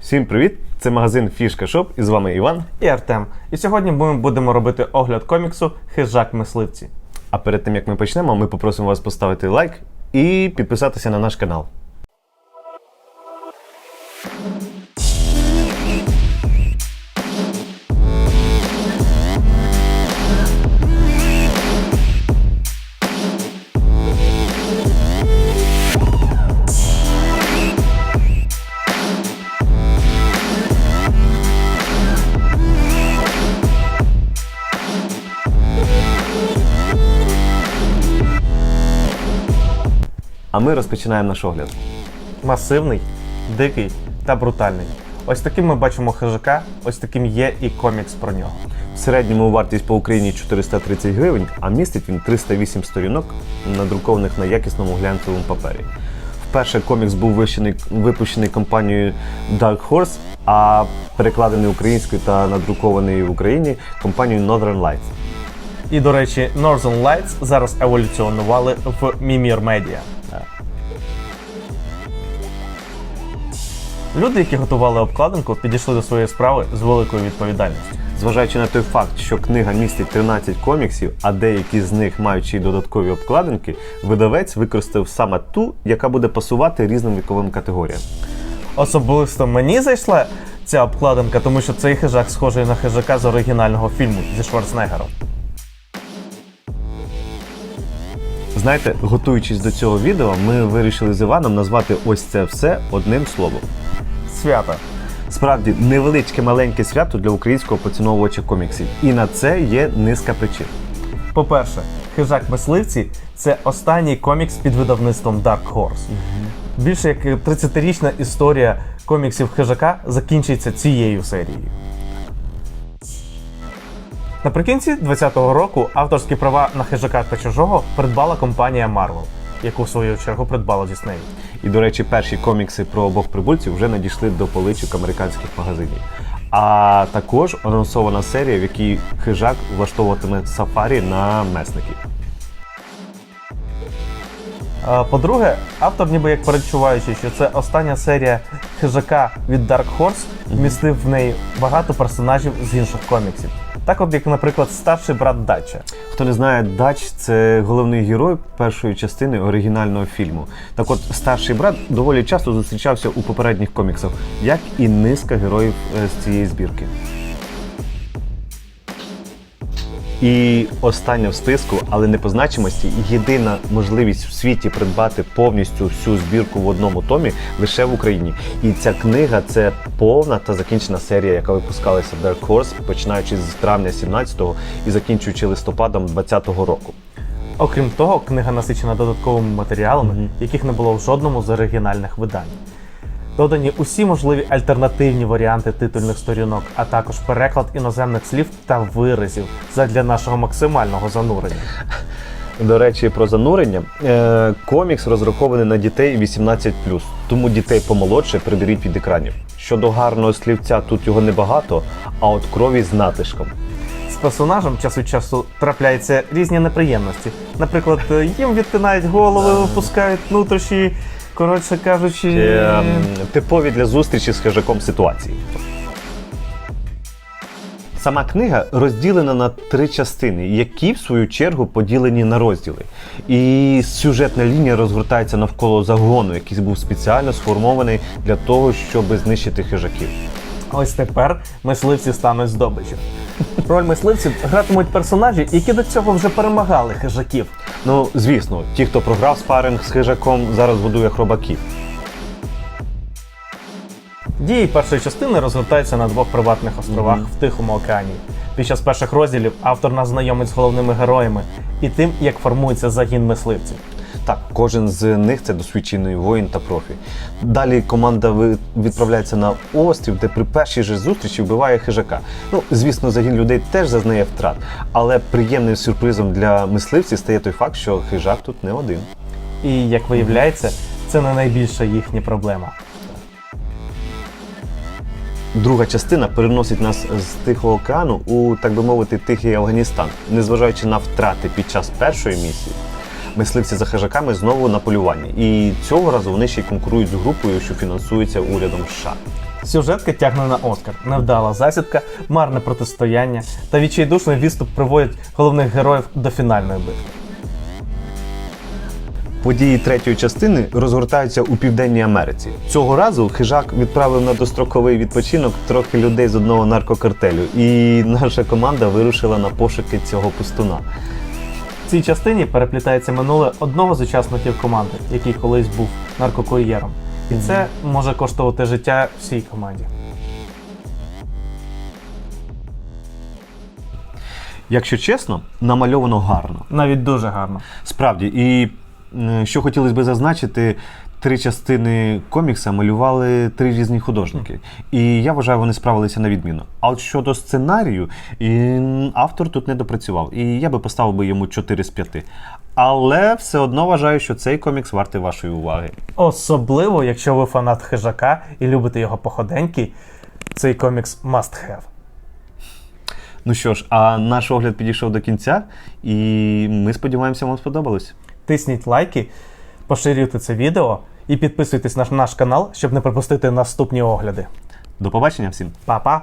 Всім привіт! Це магазин Фішка Шоп і з вами Іван. і Артем. І сьогодні ми будемо робити огляд коміксу Хижак мисливці. А перед тим як ми почнемо, ми попросимо вас поставити лайк і підписатися на наш канал. А ми розпочинаємо наш огляд. Масивний, дикий та брутальний. Ось таким ми бачимо хижака, ось таким є і комікс про нього. В середньому вартість по Україні 430 гривень, а містить він 308 сторінок, надрукованих на якісному глянцевому папері. Вперше комікс був вищений- випущений компанією Dark Horse, а перекладений українською та надрукований в Україні компанією Northern Lights. І, до речі, Northern Lights зараз еволюціонували в Mimir Media. Люди, які готували обкладинку, підійшли до своєї справи з великою відповідальністю. Зважаючи на той факт, що книга містить 13 коміксів, а деякі з них мають ще й додаткові обкладинки, видавець використав саме ту, яка буде пасувати різним віковим категоріям. Особисто мені зайшла ця обкладинка, тому що цей хижак схожий на хижака з оригінального фільму зі Шварценеггером. Знаєте, готуючись до цього відео, ми вирішили з Іваном назвати ось це все одним словом. Свято. Справді невеличке маленьке свято для українського поціновувача коміксів. І на це є низка причин. По-перше, хижак мисливці це останній комікс під видавництвом Dark Horse. Більше як 30-річна історія коміксів хижака закінчується цією серією. Наприкінці 2020 року авторські права на хижака та чужого придбала компанія Marvel, яку в свою чергу придбала Disney. І, до речі, перші комікси про обох прибульців вже надійшли до поличок американських магазинів. А також анонсована серія, в якій хижак влаштовуватиме сафарі на месників. По-друге, автор, ніби як передчуваючи, що це остання серія хижака від Dark Horse, вмістив в неї багато персонажів з інших коміксів. Так, от як, наприклад, старший брат Дача. Хто не знає, Дач це головний герой першої частини оригінального фільму. Так от старший брат доволі часто зустрічався у попередніх коміксах, як і низка героїв е, з цієї збірки. І остання в списку, але не по значимості, єдина можливість в світі придбати повністю всю збірку в одному томі лише в Україні. І ця книга це повна та закінчена серія, яка випускалася в Dark Horse, починаючи з травня 17-го і закінчуючи листопадом 20-го року. Окрім того, книга насичена додатковими матеріалами, яких не було в жодному з оригінальних видань. Додані усі можливі альтернативні варіанти титульних сторінок, а також переклад іноземних слів та виразів задля нашого максимального занурення. До речі, про занурення. Е, комікс розрахований на дітей 18+, тому дітей помолодше приберіть від екранів. Щодо гарного слівця, тут його небагато, а от крові з натишком. З персонажем час від часу трапляються різні неприємності. Наприклад, їм відтинають голови, випускають нутрощі. Коротше кажучи, Е, типові для зустрічі з хижаком ситуації. Сама книга розділена на три частини, які в свою чергу поділені на розділи. І сюжетна лінія розгортається навколо загону, який був спеціально сформований для того, щоб знищити хижаків. Ось тепер мисливці стануть здобичю. Роль мисливців гратимуть персонажі, які до цього вже перемагали хижаків. Ну, звісно, ті, хто програв спаринг з хижаком, зараз годує хробаків. Дії першої частини розгортаються на двох приватних островах в Тихому океані. Під час перших розділів автор нас знайомить з головними героями і тим, як формується загін мисливців. Так, кожен з них це досвідчений воїн та профі. Далі команда відправляється на острів, де при першій же зустрічі вбиває хижака. Ну, звісно, загін людей теж зазнає втрат, але приємним сюрпризом для мисливців стає той факт, що хижак тут не один. І як виявляється, це не найбільша їхня проблема. Друга частина переносить нас з Тихого океану у, так би мовити, Тихий Афганістан. Незважаючи на втрати під час першої місії, мисливці за хижаками знову на полюванні. І цього разу вони ще й конкурують з групою, що фінансується урядом США. Сюжетка тягне на Оскар. Невдала засідка, марне протистояння та відчайдушний відступ приводять головних героїв до фінальної битви. Події третьої частини розгортаються у Південній Америці. Цього разу хижак відправив на достроковий відпочинок трохи людей з одного наркокартелю, і наша команда вирушила на пошуки цього пустуна. В цій частині переплітається минуле одного з учасників команди, який колись був наркокур'єром. І це може коштувати життя всій команді. Якщо чесно, намальовано гарно. Навіть дуже гарно. Справді, і що хотілося би зазначити, три частини комікса малювали три різні художники. І я вважаю, вони справилися на відміну. А от щодо сценарію, і, автор тут не допрацював. І я би поставив би йому 4 з 5. Але все одно вважаю, що цей комікс вартий вашої уваги. Особливо, якщо ви фанат хижака і любите його походеньки, цей комікс must have. Ну що ж, а наш огляд підійшов до кінця, і ми сподіваємося, вам сподобалось. Тисніть лайки, поширюйте це відео і підписуйтесь на наш канал, щоб не пропустити наступні огляди. До побачення всім! Па-па!